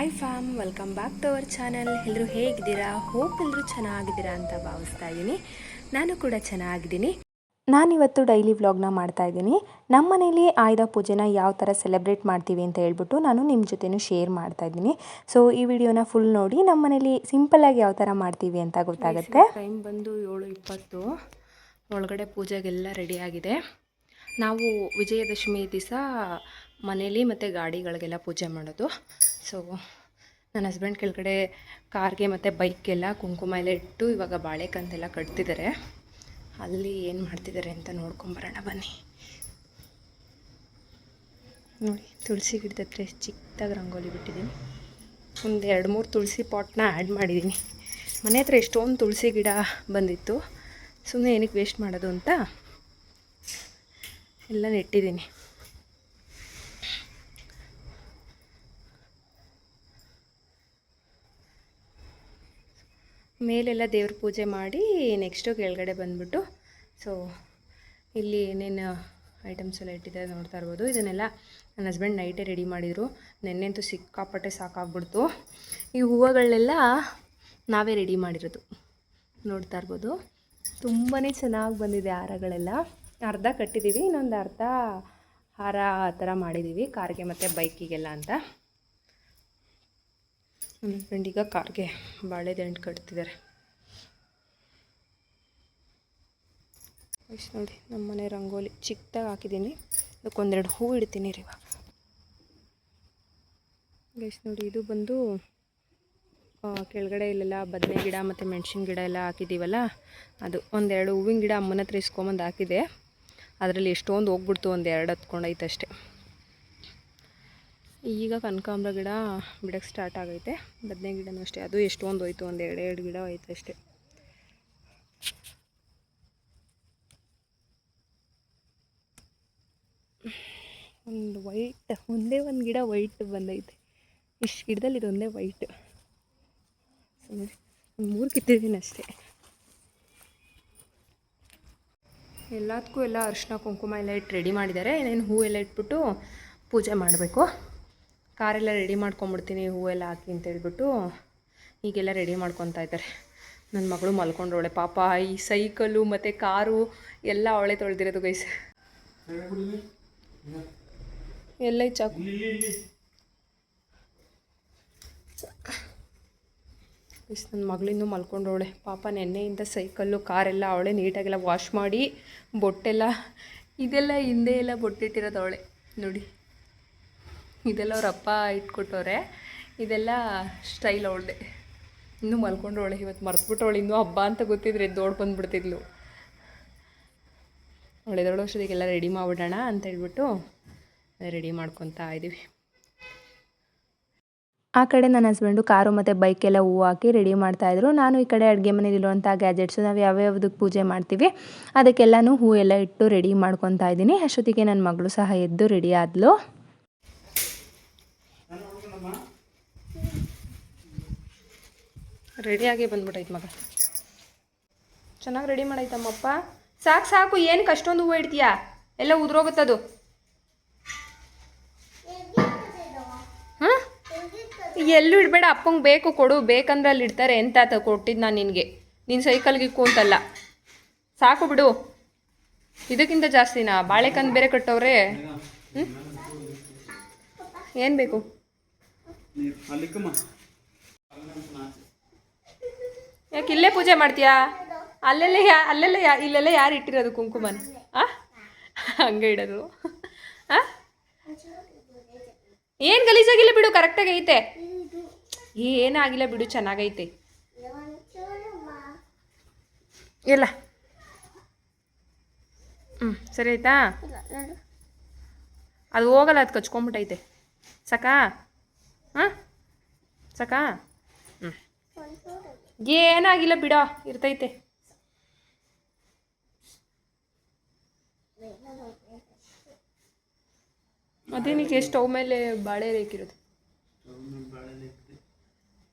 Hi fam welcome back to our channel ಎಲ್ಲರೂ ಹೇಗಿದ್ದೀರಾ? Hope ಎಲ್ಲರೂ ಚೆನ್ನಾಗಿದ್ದೀರಾ ಅಂತ ಭಾವಿಸ್ತಾ ಇದ್ದೀನಿ. ನಾನು ಕೂಡ ಚೆನ್ನಾಗಿದ್ದೀನಿ. ನಾನಿವತ್ತು ಡೈಲಿ ವ್ಲಾಗ್ನ ಮಾಡ್ತಾ ಇದ್ದೀನಿ. ನಮ್ಮ ಮನೇಲಿ ಆಯುಧ ಪೂಜೆನ ಯಾವ ಥರ ಸೆಲೆಬ್ರೇಟ್ ಮಾಡ್ತೀವಿ ಅಂತ ಹೇಳ್ಬಿಟ್ಟು ನಾನು ನಿಮ್ಮ ಜೊತೆನೂ ಶೇರ್ ಮಾಡ್ತಾ ಇದ್ದೀನಿ. ಸೊ ಈ ವಿಡಿಯೋನ ಫುಲ್ ನೋಡಿ ನಮ್ಮ ಮನೇಲಿ ಸಿಂಪಲ್ಲಾಗಿ ಯಾವ ಥರ ಮಾಡ್ತೀವಿ ಅಂತ ಗೊತ್ತಾಗುತ್ತೆ? ಟೈಮ್ ಬಂದು ಏಳು ಇಪ್ಪತ್ತು. ಒಳಗಡೆ ಪೂಜೆಗೆಲ್ಲ ರೆಡಿಯಾಗಿದೆ ನಾವು ವಿಜಯದಶಮಿ ದಿವಸ ಮನೇಲಿ ಮತ್ತು ಗಾಡಿಗಳಿಗೆಲ್ಲ ಪೂಜೆ ಮಾಡೋದು. ಸೊ ನನ್ನ ಹಸ್ಬೆಂಡ್ ಕೆಳಗಡೆ ಕಾರ್ಗೆ ಮತ್ತು ಬೈಕ್ಗೆಲ್ಲ ಕುಂಕುಮ ಎಲ್ಲ ಇಟ್ಟು ಇವಾಗ ಬಾಳೆಕಂತೆಲ್ಲ ಕಟ್ತಿದ್ದಾರೆ ಅಲ್ಲಿ ಏನು ಮಾಡ್ತಿದ್ದಾರೆ ಅಂತ ನೋಡ್ಕೊಂಬರೋಣ ಬನ್ನಿ. ನೋಡಿ, ತುಳಸಿ ಗಿಡದ ಹತ್ರ ಚಿಕ್ಕದಾಗಿ ರಂಗೋಲಿ ಬಿಟ್ಟಿದ್ದೀನಿ. ಒಂದು ಎರಡು ಮೂರು ತುಳಸಿ ಪಾಟ್ನ ಆ್ಯಡ್ ಮಾಡಿದ್ದೀನಿ ಮನೆ ಹತ್ರ ಎಷ್ಟೊಂದು ತುಳಸಿ ಗಿಡ ಬಂದಿತ್ತು. ಸುಮ್ಮನೆ ಏನಕ್ಕೆ ವೇಸ್ಟ್ ಮಾಡೋದು ಅಂತ ಎಲ್ಲ ನೆಟ್ಟಿದ್ದೀನಿ ಮೇಲೆಲ್ಲ ದೇವ್ರ ಪೂಜೆ ಮಾಡಿ ನೆಕ್ಸ್ಟು ಕೆಳಗಡೆ ಬಂದ್ಬಿಟ್ಟು ಸೊ ಇಲ್ಲಿ ಏನೇನು ಐಟಮ್ಸ್ ಎಲ್ಲ ಇಟ್ಟಿದ್ದಾರೆ ನೋಡ್ತಾ ಇರ್ಬೋದು. ಇದನ್ನೆಲ್ಲ ನನ್ನ ಹಸ್ಬೆಂಡ್ ನೈಟೇ ರೆಡಿ ಮಾಡಿದರು. ನೆನ್ನೆಂತೂ ಸಿಕ್ಕಾಪಟ್ಟೆ ಸಾಕಾಗ್ಬಿಡ್ತು. ಈ ಹೂವುಗಳನ್ನೆಲ್ಲ ನಾವೇ ರೆಡಿ ಮಾಡಿರೋದು. ನೋಡ್ತಾ ಇರ್ಬೋದು. ತುಂಬಾ ಚೆನ್ನಾಗಿ ಬಂದಿದೆ ಹಾರಗಳೆಲ್ಲ. ಅರ್ಧ ಕಟ್ಟಿದ್ದೀವಿ ಇನ್ನೊಂದು ಅರ್ಧ ಹಾರ ಆ ಥರ ಮಾಡಿದ್ದೀವಿ ಕಾರ್ಗೆ ಮತ್ತು ಬೈಕಿಗೆಲ್ಲ ಅಂತ. ನನ್ನ ಹಸ್ಬೆಂಡ್ ಈಗ ಕಾರ್ಗೆ ಬಾಳೆದಂಟು ಕಟ್ತಿದ್ದಾರೆ ಇಷ್ಟು ನೋಡಿ ನಮ್ಮ ಮನೆ ರಂಗೋಲಿ ಚಿಕ್ಕದಾಗಿ ಹಾಕಿದ್ದೀನಿ ಅದಕ್ಕೊಂದೆರಡು ಹೂವು ಇಡ್ತೀನಿ ರೀ ಇವಾಗ. ಗೈಸ್ ನೋಡಿ, ಇದು ಬಂದು ಕೆಳಗಡೆ ಇಲ್ಲೆಲ್ಲ ಬದನೆ ಗಿಡ ಮತ್ತು ಮೆಣಸಿನ ಗಿಡ ಎಲ್ಲ ಹಾಕಿದ್ದೀವಲ್ಲ ಅದು ಒಂದೆರಡು ಹೂವಿನ ಗಿಡ ಅಮ್ಮನ ಹತ್ರ ಇಸ್ಕೊಂಬಂದು ಹಾಕಿದೆ. ಅದರಲ್ಲಿ ಎಷ್ಟೊಂದು ಹೋಗ್ಬಿಡ್ತು ಒಂದು ಎರಡು ಹತ್ಕೊಂಡೈತೆ ಅಷ್ಟೇ ಈಗ ಕನಕಾಂಬ್ರ ಗಿಡ ಬಿಡಕ್ಕೆ ಸ್ಟಾರ್ಟ್ ಆಗೈತೆ. ಬದನೆ ಗಿಡನೂ ಅಷ್ಟೇ. ಅದು ಎಷ್ಟೊಂದು ಹೋಯ್ತು? ಒಂದು ಎರಡು ಎರಡು ಗಿಡ ಹೋಯ್ತು ಅಷ್ಟೇ. ಒಂದು ವೈಟ್ ಒಂದೇ ಒಂದು ಗಿಡ ವೈಟ್ ಬಂದೈತೆ. ಇಷ್ಟು ಗಿಡದಲ್ಲಿ ಇದೊಂದೇ ವೈಟ್ ಮೂರು ಕಿತ್ತಿದ್ದೀನಿ ಅಷ್ಟೇ. ಎಲ್ಲದಕ್ಕೂ ಎಲ್ಲ ಅರಿಶಿನ, ಕುಂಕುಮ ಎಲ್ಲ ಇಟ್ಟು ರೆಡಿ ಮಾಡಿದ್ದಾರೆ. ಇನ್ನೇನು ಹೂ ಎಲ್ಲ ಇಟ್ಬಿಟ್ಟು ಪೂಜೆ ಮಾಡಬೇಕು. ಕಾರೆಲ್ಲ ರೆಡಿ ಮಾಡ್ಕೊಂಬಿಡ್ತೀನಿ ಹೂವೆಲ್ಲ ಹಾಕಿ ಅಂತ ಹೇಳ್ಬಿಟ್ಟು ಹೀಗೆಲ್ಲ ರೆಡಿ ಮಾಡ್ಕೊತಾ ಇದ್ದಾರೆ. ನನ್ನ ಮಗಳು ಮಲ್ಕೊಂಡ್ರವಳೆ ಪಾಪ ಈ ಸೈಕಲು ಮತ್ತು ಕಾರು ಎಲ್ಲ ಅವಳೆ ತೊಳೆದಿರೋದು ಗೈಸ್ ಎಲ್ಲ ಚಾಕು. ಗೈಸ್ ನನ್ನ ಮಗಳಿಂದ ಮಲ್ಕೊಂಡವಳೆ. ಪಾಪ ನೆನ್ನೆಯಿಂದ ಸೈಕಲ್ಲು ಕಾರೆಲ್ಲ ಅವಳೆ ನೀಟಾಗೆಲ್ಲ ವಾಶ್ ಮಾಡಿ ಬೊಟ್ಟೆಲ್ಲ ಇದೆಲ್ಲ ಹಿಂದೆ ಎಲ್ಲ ಬೊಟ್ಟಿಟ್ಟಿರೋದು ಅವಳೆ. ನೋಡಿ. ಇದೆಲ್ಲ ಅವ್ರ ಅಪ್ಪ ಇಟ್ಕೊಟ್ಟವ್ರೆ. ಇದೆಲ್ಲ ಸ್ಟೈಲ್ ಅವಳದೆ. ಇನ್ನೂ ಮಲ್ಕೊಂಡವಳೆ ಇವತ್ತು ಮರ್ತ್ಬಿಟ್ಟವಳು ಇನ್ನೂ ಹಬ್ಬ ಅಂತ ಗೊತ್ತಿದ್ರೆ ಎದ್ದೋಡ್ ಬಂದ್ಬಿಡ್ತಿದ್ಲು. ಅವಳು ಎದೊಳು ವರ್ಷದಿಗೆಲ್ಲ ರೆಡಿ ಮಾಡಿಬಿಡೋಣ ಅಂತ ಹೇಳ್ಬಿಟ್ಟು ರೆಡಿ ಮಾಡ್ಕೊತಾ ಇದ್ದೀವಿ ಆ ಕಡೆ ನನ್ನ ಹಸ್ಬೆಂಡು ಕಾರು ಮತ್ತು ಬೈಕೆಲ್ಲ ಹೂವು ಹಾಕಿ ರೆಡಿ ಮಾಡ್ತಾಯಿದ್ರು ನಾನು ಈ ಕಡೆ ಅಡುಗೆ ಮನೇಲಿರುವಂಥ ಗ್ಯಾಜೆಟ್ಸು ನಾವು ಯಾವ್ಯಾವ್ದಕ್ಕೆ ಪೂಜೆ ಮಾಡ್ತೀವಿ, ಅದಕ್ಕೆಲ್ಲನೂ ಹೂ ಎಲ್ಲ ಇಟ್ಟು ರೆಡಿ ಮಾಡ್ಕೊತಾ ಇದ್ದೀನಿ ಅಷ್ಟೊತ್ತಿಗೆ ನನ್ನ ಮಗಳು ಸಹ ಎದ್ದು ರೆಡಿ ಆದ್ಲು. ರೆಡಿಯಾಗಿ ಬಂದ್ಬಿಟ್ಟೈತೆ ಮಗ. ಚೆನ್ನಾಗಿ ರೆಡಿ ಮಾಡೈತಮ್ಮಪ್ಪ ಸಾಕು ಸಾಕು ಏನಕ್ಕೆ ಅಷ್ಟೊಂದು ಹೂವು ಇಡ್ತೀಯಾ? ಎಲ್ಲ ಉದುರೋಗುತ್ತದು ಹಾಂ? ಎಲ್ಲೂ ಇಡಬೇಡ, ಅಪ್ಪಂಗೆ ಬೇಕು ಕೊಡು, ಬೇಕಂದ್ರೆ ಅಲ್ಲಿ ಇಡ್ತಾರೆ, ಎಂತ ಕೊಟ್ಟಿದ್ದು ನಾನು ನಿನಗೆ. ನಿನ್ನ ಸೈಕಲ್ಗೆ ಅಂತಲ್ಲ. ಸಾಕು ಬಿಡು. ಇದಕ್ಕಿಂತ ಜಾಸ್ತಿನಾ? ಬಾಳೆಕಂದು ಬೇರೆ ಕಟ್ಟವ್ರೆ. ಹ್ಞೂ ಏನು ಬೇಕು? ಯಾಕೆ ಇಲ್ಲೇ ಪೂಜೆ ಮಾಡ್ತೀಯಾ? ಅಲ್ಲೆಲ್ಲ ಯಾ ಅಲ್ಲೆಲ್ಲ ಯಾ ಇಲ್ಲೆಲ್ಲ ಯಾರು ಇಟ್ಟಿರೋದು ಕುಂಕುಮನ? ಆ? ಹಂಗೆ ಇಡೋದು. ಆ? ಏನು ಗಲೀಜಾಗಿಲ್ಲ ಬಿಡು, ಕರೆಕ್ಟಾಗಿ ಐತೆ. ಏನಾಗಿಲ್ಲ ಬಿಡು, ಚೆನ್ನಾಗೈತೆ. ಇಲ್ಲ. ಹ್ಞೂ ಸರಿ ಆಯ್ತಾ? ಅದು ಹೋಗಲ್ಲ, ಅದು ಕಚ್ಕೊಂಬಿಟ್ಟೈತೆ. ಸಾಕಾ? ಹಾಂ ಸಾಕಾ? ಏನಾಗಿಲ್ಲ ಬಿಡೋ, ಇರ್ತೈತೆ. ಅದೇನಕ್ಕೆ ಸ್ಟವ್ ಮೇಲೆ ಬಾಳೆ ರೇಕಿರೋದು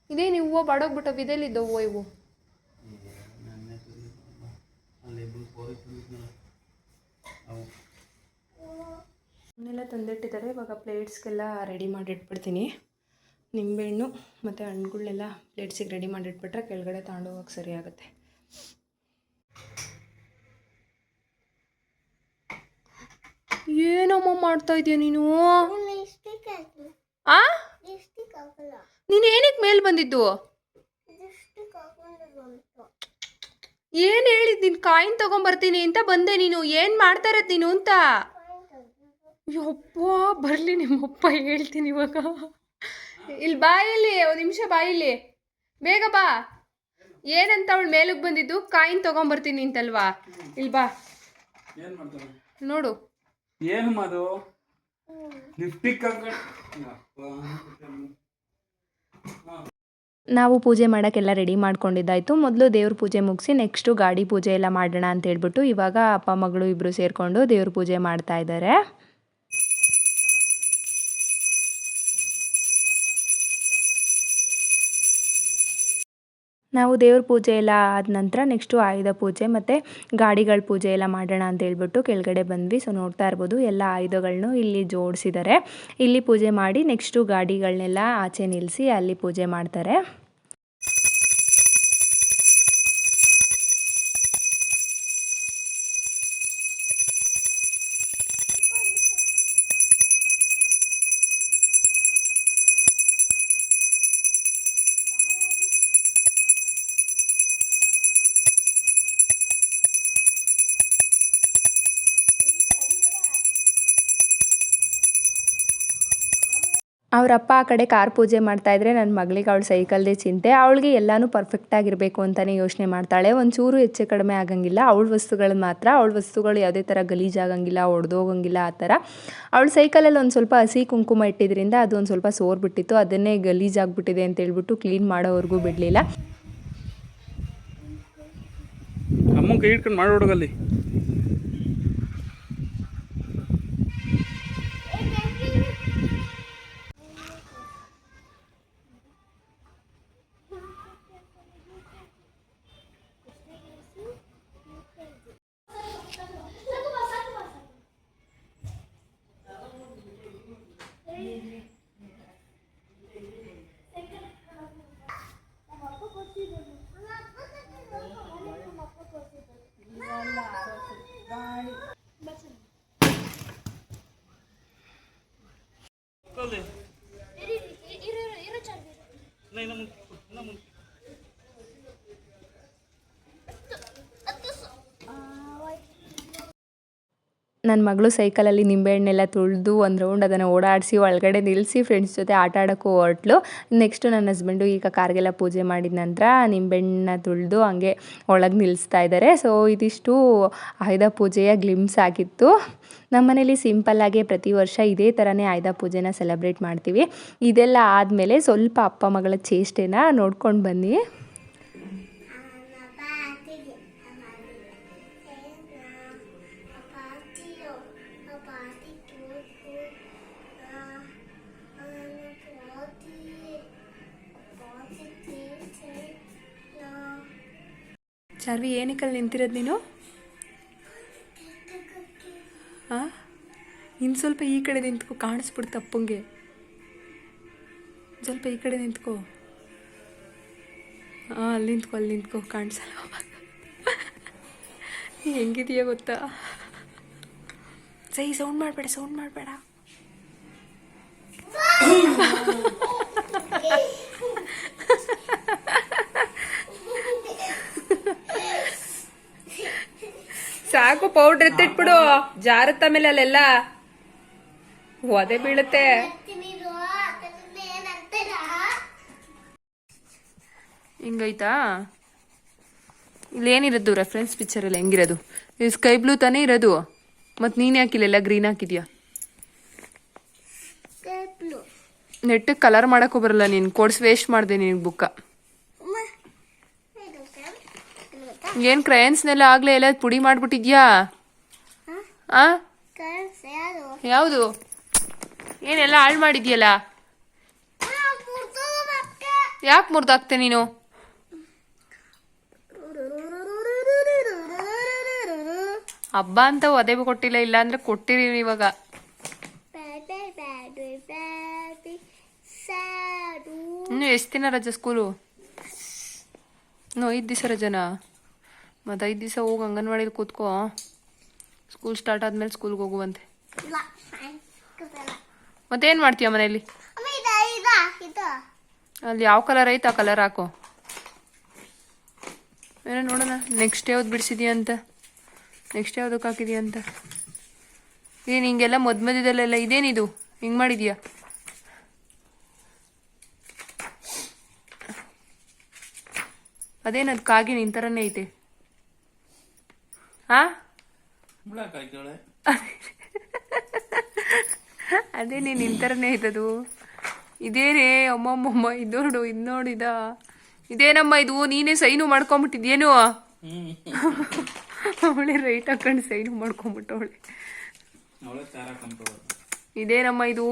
ಇದೇನು ಹೂವು ಬಾಡೋಗ್ಬಿಟ್ಟವು ಇದೆಲ್ಲಿದ್ದ ಹೂವು ಇವು. ಅವನ್ನೆಲ್ಲ ತಂದಿಟ್ಟಿದ್ದಾರೆ, ಇವಾಗ ಪ್ಲೇಟ್ಸ್ಗೆಲ್ಲ ರೆಡಿ ಮಾಡಿ ಇಟ್ಬಿಡ್ತೀನಿ ನಿಂಬೆಹಣ್ಣು ಮತ್ತು ಹಣ್ಣುಗಳನ್ನೆಲ್ಲ ಪ್ಲೇಟ್ಸಿಗೆ ರೆಡಿ ಮಾಡಿಟ್ಬಿಟ್ರೆ ಕೆಳಗಡೆ ತಗೊಂಡು ಹೋಗಕ್ಕೆ ಸರಿ ಆಗುತ್ತೆ. ಏನಮ್ಮ ಮಾಡ್ತಾ ಇದೀಯ ನೀನು? ಆ? ನೀನು ಏನಕ್ಕೆ ಮೇಲೆ ಬಂದಿದ್ದು? ಏನು ಹೇಳಿದ್ ನೀನು? ಕಾಯಿನ್ ತಗೊಂಬರ್ತೀನಿ ಅಂತ ಬಂದೆ ನೀನು. ಏನು ಮಾಡ್ತಾ ಇರೋದು ನೀನು ಅಂತ? ಯಪ್ಪ ಬರಲಿ ನಿಮ್ಮಪ್ಪ ಹೇಳ್ತೀನಿ ಇವಾಗ. ಇಲ್ಲಿ ಬಾ ಇಲ್ಲಿ ಒಂದು ನಿಮಿಷ ಬಾ ಇಲ್ಲಿ. ಬೇಗ ಬಾ. ಏನಂತ ಅವಳು ಮೇಲಕ್ಕೆ ಬಂದಿದ್ದು? ಕಾಯಿನ್ ತಗೊಂಬರ್ತೀನಿ ಅಂತಲ್ವಾ? ಇಲ್ಲಿ ಬಾ. ಏನ್ ಮಾಡ್ತಾರೆ ನೋಡು. ಏನು ಮಾಡು? ಲಿಫ್ಟಿಕ್ ನಾವು ಪೂಜೆ ಮಾಡೋಕ್ಕೆಲ್ಲ ರೆಡಿ ಮಾಡ್ಕೊಂಡಿದ್ದಾಯಿತು. ಮೊದಲು ದೇವ್ರ ಪೂಜೆ ಮುಗಿಸಿ ನೆಕ್ಸ್ಟು ಗಾಡಿ ಪೂಜೆ ಎಲ್ಲ ಮಾಡೋಣ ಅಂತ ಹೇಳ್ಬಿಟ್ಟು ಇವಾಗ ಅಪ್ಪ ಮಗಳು ಇಬ್ಬರು ಸೇರಿಕೊಂಡು ದೇವ್ರ ಪೂಜೆ ಮಾಡ್ತಾ ಇದ್ದಾರೆ. ನಾವು ದೇವ್ರ ಪೂಜೆ ಎಲ್ಲ ಆದ ನಂತರ ನೆಕ್ಸ್ಟು ಆಯುಧ ಪೂಜೆ ಮತ್ತು ಗಾಡಿಗಳ ಪೂಜೆ ಎಲ್ಲ ಮಾಡೋಣ ಅಂತ ಹೇಳ್ಬಿಟ್ಟು ಕೆಳಗಡೆ ಬಂದ್ವಿ. ಸೊ ನೋಡ್ತಾ ಇರ್ಬೋದು ಎಲ್ಲ ಆಯುಧಗಳನ್ನೂ ಇಲ್ಲಿ ಜೋಡಿಸಿದ್ದಾರೆ ಇಲ್ಲಿ ಪೂಜೆ ಮಾಡಿ ನೆಕ್ಸ್ಟು ಗಾಡಿಗಳನ್ನೆಲ್ಲ ಆಚೆ ನಿಲ್ಲಿಸಿ ಅಲ್ಲಿ ಪೂಜೆ ಮಾಡ್ತಾರೆ. ಅವರಪ್ಪ ಆ ಕಡೆ ಕಾರ್ ಪೂಜೆ ಮಾಡ್ತಾ ಇದ್ರೆ ನನ್ನ ಮಗಳಿಗೆ ಅವಳು ಸೈಕಲ್ದೇ ಚಿಂತೆ, ಅವಳಿಗೆ ಎಲ್ಲನೂ ಪರ್ಫೆಕ್ಟಾಗಿರಬೇಕು ಅಂತಲೇ ಯೋಚನೆ ಮಾಡ್ತಾಳೆ. ಒಂಚೂರು ಹೆಚ್ಚು ಕಡಿಮೆ ಆಗಂಗಿಲ್ಲ. ಅವಳ ವಸ್ತುಗಳು ಮಾತ್ರ, ಅವಳ ವಸ್ತುಗಳು ಯಾವುದೇ ಥರ ಗಲೀಜಾಗಂಗಿಲ್ಲ, ಒಡೆದೋಗಂಗಿಲ್ಲ ಆ ಥರ ಅವಳ ಸೈಕಲಲ್ಲಿ ಒಂದು ಸ್ವಲ್ಪ ಹಸಿ ಕುಂಕುಮ ಇಟ್ಟಿದ್ರಿಂದ ಅದು ಒಂದು ಸ್ವಲ್ಪ ಸೋರ್ಬಿಟ್ಟಿತ್ತು. ಅದನ್ನೇ ಗಲೀಜಾಗ್ಬಿಟ್ಟಿದೆ ಅಂತ ಹೇಳ್ಬಿಟ್ಟು ಕ್ಲೀನ್ ಮಾಡೋವರೆಗೂ ಬಿಡಲಿಲ್ಲ. ಅಮ್ಮ ಕೈ ಹಿಡ್ಕೊಂಡು ಮಾಡಿ ನನ್ನ ಮಗಳು ಸೈಕಲಲ್ಲಿ ನಿಂಬೆಹಣ್ಣೆಲ್ಲ ತುಳಿದು ಒಂದು ರೌಂಡ್ ಅದನ್ನು ಓಡಾಡಿಸಿ ಒಳಗಡೆ ನಿಲ್ಲಿಸಿ ಫ್ರೆಂಡ್ಸ್ ಜೊತೆ ಆಟ ಆಡೋಕ್ಕೂ ಹೊರಟ್ಲು. ನೆಕ್ಸ್ಟು ನನ್ನ ಹಸ್ಬೆಂಡು ಈಗ ಕಾರ್ಗೆಲ್ಲ ಪೂಜೆ ಮಾಡಿದ ನಂತರ ನಿಂಬೆಹಣ್ಣನ್ನ ತುಳಿದು ಹಂಗೆ ಒಳಗೆ ನಿಲ್ಲಿಸ್ತಾ ಇದ್ದಾರೆ ಸೊ ಇದಿಷ್ಟು ಆಯುಧ ಪೂಜೆಯ ಗ್ಲಿಮ್ಸ್ ಆಗಿತ್ತು. ನಮ್ಮ ಮನೇಲಿ ಸಿಂಪಲ್ಲಾಗಿ ಪ್ರತಿ ವರ್ಷ ಇದೇ ಥರನೇ ಆಯುಧ ಪೂಜೆನ ಸೆಲೆಬ್ರೇಟ್ ಮಾಡ್ತೀವಿ. ಇದೆಲ್ಲ ಆದಮೇಲೆ ಸ್ವಲ್ಪ ಅಪ್ಪ ಮಗಳ ಚೇಷ್ಟೆನ ನೋಡ್ಕೊಂಡು ಬನ್ನಿ. ಚಾರ್ವಿ ಏನಕ್ಕಲ್ಲಿ ನಿಂತಿರೋದು ನೀನು? ಹಾಂ ಇನ್ನು ಸ್ವಲ್ಪ ಈ ಕಡೆ ನಿಂತ್ಕೊ ಕಾಣಿಸ್ಬಿಡ್ತು ಅಪ್ಪಂಗೆ ಸ್ವಲ್ಪ ಈ ಕಡೆ ನಿಂತ್ಕೊ. ಹಾಂ ಅಲ್ಲಿ ನಿಂತ್ಕೊ ಅಲ್ಲಿ ನಿಂತ್ಕೊ, ಕಾಣಿಸಲ್ಲ ಹೆಂಗಿದೆಯಾ ಗೊತ್ತಾ? ಸೈ, ಸೌಂಡ್ ಮಾಡಬೇಡ ಸೌಂಡ್ ಮಾಡಬೇಡ. ಸಾಕು ಪೌಡರ್ ಎತ್ತಿಟ್ಬಿಡು. ಜಾರತ್ತ ಮೇಲೆ ಅಲ್ಲೆಲ್ಲ ಒದೆ ಬೀಳುತ್ತೆ. ಹಿಂಗೈತಾ? ಇಲ್ಲೇನಿರೋದು ರೆಫರೆನ್ಸ್ ಪಿಕ್ಚರಲ್ಲಿ ಹೆಂಗಿರೋದು? ಇದು ಸ್ಕೈ ಬ್ಲೂ ತಾನೇ ಇರೋದು. ಮತ್ತು ನೀನು ಯಾಕಿಲ್ಲ ಗ್ರೀನ್ ಹಾಕಿದ್ಯಾ? ನೆಟ್ಟಿಗೆ ಕಲರ್ ಮಾಡೋಕ್ಕೂ ಬರಲ್ಲ ನೀನು. ಕೊಡ್ಸ್ ವೇಸ್ಟ್ ಮಾಡಿದೆ ನಿನಗೆ ಬುಕ್ಕ ಏನು ಕ್ರಯನ್ಸ್ನೆಲ್ಲ ಆಗ್ಲೇ ಎಲ್ಲ ಪುಡಿ ಮಾಡ್ಬಿಟ್ಟಿದ್ಯಾ? ಆ? ಯಾವುದು? ಏನೆಲ್ಲ ಹಾಳು ಮಾಡಿದ್ಯಲ್ಲ? ಯಾಕೆ ಮುರಿದಾಕ್ತೆ ನೀನು? ಹಬ್ಬ ಅಂತ ಒದೆ ಕೊಟ್ಟಿಲ್ಲ, ಇಲ್ಲ ಅಂದ್ರೆ ಕೊಟ್ಟಿರಿ ಇವಾಗ. ಇನ್ನು ಎಷ್ಟು ದಿನ ರಜೆ ಸ್ಕೂಲು ಇನ್ನು ಐದು ದಿವಸ ರಜನಾ? ಮತ್ತು ಐದು ದಿವಸ ಹೋಗಿ ಅಂಗನವಾಡಿಲಿ ಕೂತ್ಕೋ. ಸ್ಕೂಲ್ ಸ್ಟಾರ್ಟ್ ಆದ್ಮೇಲೆ ಸ್ಕೂಲ್ಗೆ ಹೋಗುವಂತೆ. ಮತ್ತೇನು ಮಾಡ್ತೀಯ ಇದು ಅಲ್ಲಿ ಯಾವ ಕಲರ್ ಐತೆ ಆ ಕಲರ್ ಹಾಕೋ? ಏನೋ ನೋಡೋಣ ನೆಕ್ಸ್ಟ್ ಯಾವ್ದು ಬಿಡ್ಸಿದೀಯ ಅಂತ. ನೆಕ್ಸ್ಟ್ ಯಾವ್ದಕ್ಕೆ ಹಾಕಿದೀಯ ಅಂತ. ಏನು ಹಿಂಗೆಲ್ಲ ಮದ್ ಮಧ್ಯದಲ್ಲೆಲ್ಲ ಇದೇನಿದು ಹಿಂಗೆ ಮಾಡಿದೀಯ? ಅದೇನದು ಕಾಗಿ ನಿನ್ ಥರನೇ ಐತೆ. ಹಾ ಅದೇ ನೀನು ನಿನ್ ಇದ್ದದು ಇದೇನೇ ಅಮ್ಮಮ್ಮಮ್ಮ ಇದು ನೋಡು ಇದು ನೋಡಿದ. ಇದೇನಮ್ಮ ಇದು? ನೀನೇ ಸೈನು ಮಾಡ್ಕೊಂಬಿಟ್ಟಿದ್ಯೇನು? ಅವಳೆ ರೈಟ್ ಹಾಕೊಂಡು ಸೈನು ಮಾಡ್ಕೊಂಬಿಟ್ಟವಳೆ. ಇದೇನಮ್ಮ ಇದು?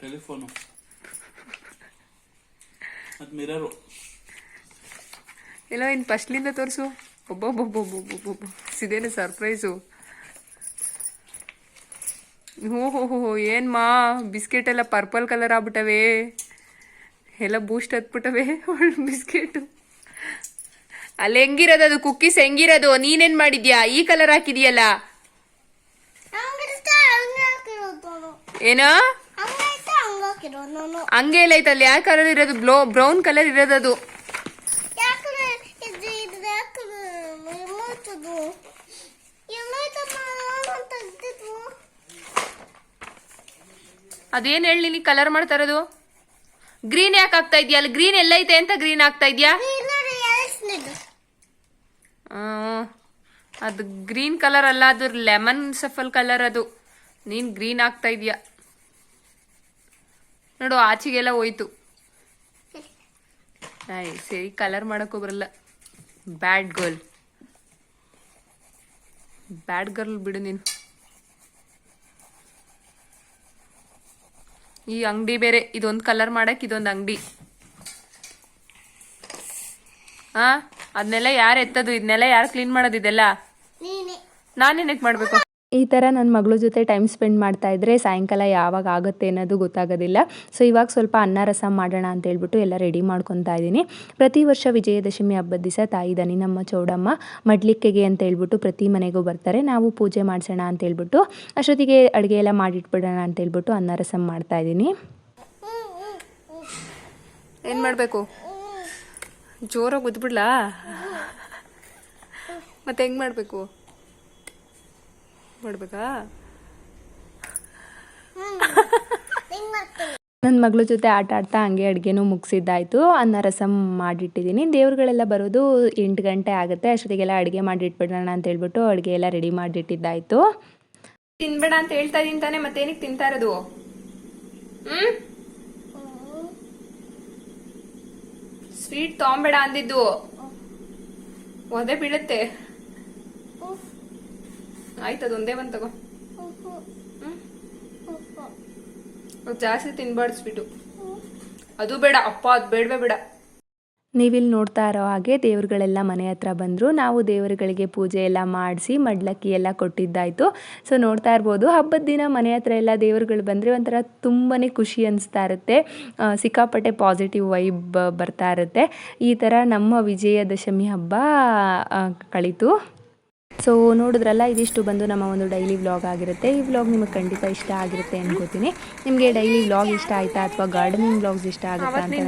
ಟೆಲಿಫೋನು. ಎಲ್ಲೋ ಇನ್ನು ಫಸ್ಟ್ಲಿಂದ ತೋರಿಸು. ಒಬ್ಬೊಬ್ಬೊಬ್ಬೊಬ್ಬೊಬ್ಬೊಬ್ಬ ಇದೇನು ಸರ್ಪ್ರೈಸು ಹೋ ಹೋ ಹೋ ಹೋ ಏನು ಮಾ? ಬಿಸ್ಕೆಟ್ ಎಲ್ಲ ಪರ್ಪಲ್ ಕಲರ್ ಆಗ್ಬಿಟ್ಟವೆ. ಎಲ್ಲ ಬೂಸ್ಟ್ ಹತ್ಬಿಟ್ಟವೆ ಬಿಸ್ಕೆಟು. ಅಲ್ಲಿ ಹೆಂಗಿರೋದು ಅದು? ಕುಕ್ಕೀಸ್ ಹೆಂಗಿರೋದು? ನೀನೇನ್ ಮಾಡಿದ್ಯಾ? ಈ ಕಲರ್ ಹಾಕಿದ್ಯಲ್ಲ? ಏನೋ? ಹಂಗೆ ಇಲ್ಲ ಐತಲ್ಲ ಯಾವ ಕಲರ್ ಇರೋದು ಬ್ಲೋ ಬ್ರೌನ್ ಕಲರ್ ಇರೋದು ಅದು ಯಾಕಂದ್ರೆ ಇದು ಇದು ಯಾಕಂದ್ರೆ ಎಲ್ಲೋಯ್ತದು ಎಲ್ಲೋಯ್ತಮ್ಮ ಅಂತ ತೆಗ್ದಿದ್ವು. ಅದೇನ್ ಹೇಳಿ ನೀ ಕಲರ್ ಮಾಡ್ತಾ ಇರೋದು? ಗ್ರೀನ್ ಯಾಕೆ ಆಗ್ತಾ ಇದೆಯಾ? ಅಲ್ಲಿ ಗ್ರೀನ್ ಎಲ್ಲ ಐತೆ ಅಂತ ಗ್ರೀನ್ ಆಗ್ತಾ ಇದೆಯಾ? ಅದು ಗ್ರೀನ್ ಕಲರ್ ಅಲ್ಲ ಅದು ಲೆಮನ್ ಸಫಲ್ ಕಲರ್ ಅದು. ನೀನ್ ಗ್ರೀನ್ ಆಗ್ತಾ ಇದೆಯಾ. ನೋಡು ಆಚೆಗೆಲ್ಲ ಹೋಯ್ತು. ಸರಿ. ಕಲರ್ ಮಾಡಕ್ ಬರಲ್ಲ ಬ್ಯಾಡ್ ಗರ್ಲ್ ಬ್ಯಾಡ್ ಗರ್ಲ್ ಬಿಡು ನೀನು. ಈ ಅಂಗಡಿ ಬೇರೆ ಇದೊಂದು ಕಲರ್ ಮಾಡಕ್ ಇದೊಂದು ಅಂಗಡಿ. ಆ ಅದನ್ನೆಲ್ಲ ಯಾರು ಎತ್ತದು? ಇದನ್ನೆಲ್ಲ ಯಾರು ಕ್ಲೀನ್ ಮಾಡೋದು ಇದೆಲ್ಲ? ನೀನೆ. ನಾನೇನಕ್ಕೆ ಮಾಡಬೇಕು? ಈ ಥರ ನನ್ನ ಮಗಳ ಜೊತೆ ಟೈಮ್ ಸ್ಪೆಂಡ್ ಮಾಡ್ತಾ ಇದ್ರೆ ಸಾಯಂಕಾಲ ಯಾವಾಗ ಆಗುತ್ತೆ ಅನ್ನೋದು ಗೊತ್ತಾಗೋದಿಲ್ಲ. ಸೊ ಇವಾಗ ಸ್ವಲ್ಪ ಅನ್ನ ರಸ ಮಾಡೋಣ ಅಂತ ಹೇಳ್ಬಿಟ್ಟು ಎಲ್ಲ ರೆಡಿ ಮಾಡ್ಕೊತಾ ಇದ್ದೀನಿ. ಪ್ರತಿ ವರ್ಷ ವಿಜಯದಶಮಿ ಹಬ್ಬದ ದಿವಸ ತಾಯಿ ದನಿ ನಮ್ಮ ಚೌಡಮ್ಮ ಮಡ್ಲಿಕ್ಕೆಗೆ ಅಂತ ಹೇಳ್ಬಿಟ್ಟು ಪ್ರತಿ ಮನೆಗೂ ಬರ್ತಾರೆ. ನಾವು ಪೂಜೆ ಮಾಡಿಸೋಣ ಅಂತ ಹೇಳ್ಬಿಟ್ಟು ಅಷ್ಟೊತ್ತಿಗೆ ಅಡುಗೆ ಎಲ್ಲ ಮಾಡಿಟ್ಬಿಡೋಣ ಅಂತ ಹೇಳ್ಬಿಟ್ಟು ಅನ್ನ ರಸಂ ಮಾಡ್ತಾ ಇದ್ದೀನಿ. ಏನು ಮಾಡಬೇಕು? ಜೋರಾಗಿ ಉದ್ಬಿಡ್ಲಾ? ಮತ್ತೆ ಹೆಂಗೆ ಮಾಡಬೇಕು? ಮಾಡಬೇಕಾ? ನನ್ನ ಮಗಳ ಜೊತೆ ಆಟ ಆಡ್ತಾ ಹಂಗೆ ಅಡುಗೆನೂ ಮುಗಿಸಿದ್ದಾಯಿತು. ಅನ್ನ ರಸಂ ಮಾಡಿಟ್ಟಿದ್ದೀನಿ. ದೇವ್ರುಗಳೆಲ್ಲ ಬರೋದು ಎಂಟು ಗಂಟೆ ಆಗುತ್ತೆ. ಅಷ್ಟೊತ್ತಿಗೆಲ್ಲ ಅಡುಗೆ ಮಾಡಿಟ್ಬಿಡೋಣ ಅಂತ ಹೇಳ್ಬಿಟ್ಟು ಅಡುಗೆ ಎಲ್ಲ ರೆಡಿ ಮಾಡಿಟ್ಟಿದ್ದಾಯಿತು. ತಿನ್ಬೇಡ ಅಂತ ಹೇಳ್ತಾ ಇದೀನಿ ತಾನೆ ಮತ್ತೇನಕ್ಕೆ ತಿಂತಾ ಇರೋದು? ಸ್ವೀಟ್ ತೊಗೊಂಬೇಡ ಅಂದಿದ್ದು. ಒದೆ ಬೀಳುತ್ತೆ. ಆಯ್ತು ಅದೊಂದೇ ಬಂದ್ ತಗೋ. ಜಾಸ್ತಿ ತಿನ್ಬಾರ್ದು ಸ್ವೀಟು. ಅದು ಬೇಡ ಅಪ್ಪ ಅದು ಬೇಡವೇ ಬೇಡ. ನೀವಿಲ್ಲಿ ನೋಡ್ತಾ ಇರೋ ಹಾಗೆ ದೇವ್ರುಗಳೆಲ್ಲ ಮನೆ ಹತ್ರ ಬಂದರು. ನಾವು ದೇವರುಗಳಿಗೆ ಪೂಜೆ ಎಲ್ಲ ಮಾಡಿಸಿ ಮಡ್ಲಕ್ಕಿ ಎಲ್ಲ ಕೊಟ್ಟಿದ್ದಾಯಿತು. ಸೊ ನೋಡ್ತಾ ಇರ್ಬೋದು ಹಬ್ಬದ ದಿನ ಮನೆ ಹತ್ರ ಎಲ್ಲ ದೇವರುಗಳು ಬಂದರೆ ಒಂಥರ ತುಂಬಾ ಖುಷಿ ಅನಿಸ್ತಾ ಇರುತ್ತೆ. ಸಿಕ್ಕಾಪಟ್ಟೆ ಪಾಸಿಟಿವ್ ವೈಬ್ ಬರ್ತಾ ಇರುತ್ತೆ. ಈ ಥರ ನಮ್ಮ ವಿಜಯದಶಮಿ ಹಬ್ಬ ಕಳೀತು. ಸೊ ನೋಡಿದ್ರಲ್ಲ ಇದಿಷ್ಟು ಬಂದು ನಮ್ಮ ಒಂದು ಡೈಲಿ ವ್ಲಾಗ್ ಆಗಿರುತ್ತೆ. ಈ ವ್ಲಾಗ್ ನಿಮಗೆ ಖಂಡಿತ ಇಷ್ಟ ಆಗಿರುತ್ತೆ ಅನ್ಕೋತೀನಿ. ನಿಮಗೆ ಡೈಲಿ ವ್ಲಾಗ್ ಇಷ್ಟ ಆಯ್ತಾ ಅಥವಾ ಗಾರ್ಡನಿಂಗ್ ವ್ಲಾಗ್ಸ್ ಇಷ್ಟ ಆಗುತ್ತಾ ಅಂತ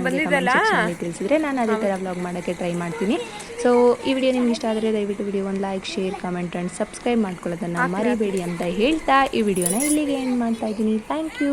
ನನಗೆ ತಿಳಿಸಿದ್ರೆ ನಾನು ಅದೇ ಥರ ವ್ಲಾಗ್ ಮಾಡೋಕ್ಕೆ ಟ್ರೈ ಮಾಡ್ತೀನಿ. ಸೊ ಈ ವಿಡಿಯೋ ನಿಮ್ಗೆ ಇಷ್ಟ ಆದರೆ ದಯವಿಟ್ಟು ವಿಡಿಯೋ ಒಂದು like share comment and subscribe ಮಾಡ್ಕೊಳ್ಳೋದನ್ನು ಮರಿಬೇಡಿ ಅಂತ ಹೇಳ್ತಾ ಈ ವಿಡಿಯೋನ ಇಲ್ಲಿಗೆ ಎಂಡ್ ಮಾಡ್ತಾ ಇದ್ದೀನಿ. Thank you